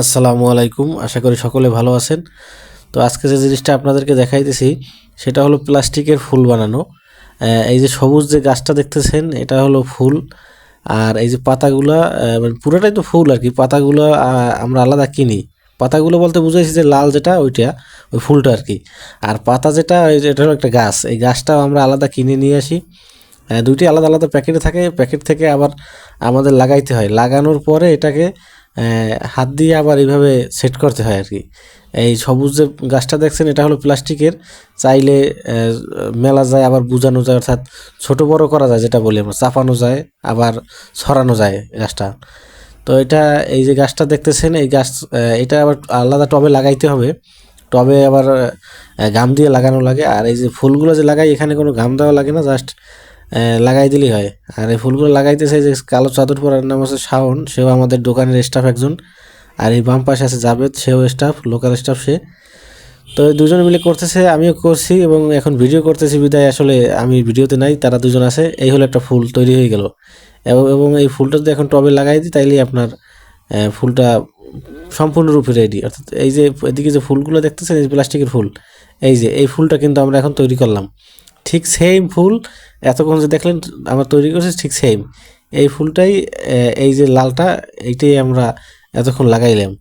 আসসালামু আলাইকুম। আশা করি সকলে ভালো আছেন। তো আজকে যে জিনিসটা আপনাদেরকে দেখাইতেছি, সেটা হলো প্লাস্টিকের ফুল বানানো। এই যে সবুজ যে গাছটা দেখতেছেন, এটা হলো ফুল। আর এই যে পাতাগুলা মানে পুরোটাই তো ফুল আর কি। পাতাগুলো আমরা আলাদা কিনি। পাতাগুলো বলতে বুঝাইছি যে লাল যেটা, ওইটা, ওই ফুলটা আর কি। আর পাতা যেটা ওই এটা হলো একটা গাছ। এই গাছটাও আমরা আলাদা কিনে নিয়ে আসি। দুইটি আলাদা আলাদা প্যাকেটে থাকে। প্যাকেট থেকে আবার আমাদের লাগাইতে হয়। লাগানোর পরে এটাকে হাত দিয়ে আবার এইভাবে সেট করতে হয় আর কি এই সবুজ যে গাছটা দেখছেন, এটা হলো প্লাস্টিকের। চাইলে মেলা যায়, আবার বুঝানো যায়, অর্থাৎ ছোট বড় করা যায়, যেটা বলি আমরা, চাপানো যায়, আবার ছড়ানো যায় গাছটা। তো এটা, এই যে গাছটা দেখতেছেন, এই গাছ এটা আবার আলাদা টবে লাগাইতে হবে। টবে আবার গাম দিয়ে লাগানো লাগে। আর এই যে ফুলগুলো যে লাগাই, এখানে কোনো গাম দেওয়া লাগে না, জাস্ট লাগাই দিলেই হয়। আর এই ফুলগুলো লাগাইতেছে যে, কালো চাদর পরার নাম আছে শাওন, সেও আমাদের দোকানের স্টাফ একজন। আর এই বাম পাশে আছে জাভেদ, সেও স্টাফ লোকাল স্টাফ সে। তো দুজন মিলে করতেছে, আমিও করছি এবং এখন ভিডিও করতেছি বিদায়। আসলে আমি ভিডিওতে নাই, তারা দুজন আছে। এই হলো একটা ফুল তৈরি হয়ে গেল। এবং এই ফুলটা যদি এখন টবে লাগাই দিই, তাইলেই আপনার ফুলটা সম্পূর্ণরূপে রেডি অর্থাৎ এই যে, এদিকে যে ফুলগুলো দেখতেছেন, এই প্লাস্টিকের ফুল, এই যে, এই ফুলটা কিন্তু আমরা এখন তৈরি করলাম। ঠিক সেম ফুল, এতক্ষণ যে দেখলেন আমরা তৈরি করেছি ঠিক সেম এই ফুলটাই এই যে লালটা, এইটাই আমরা এতক্ষণ লাগাইলাম।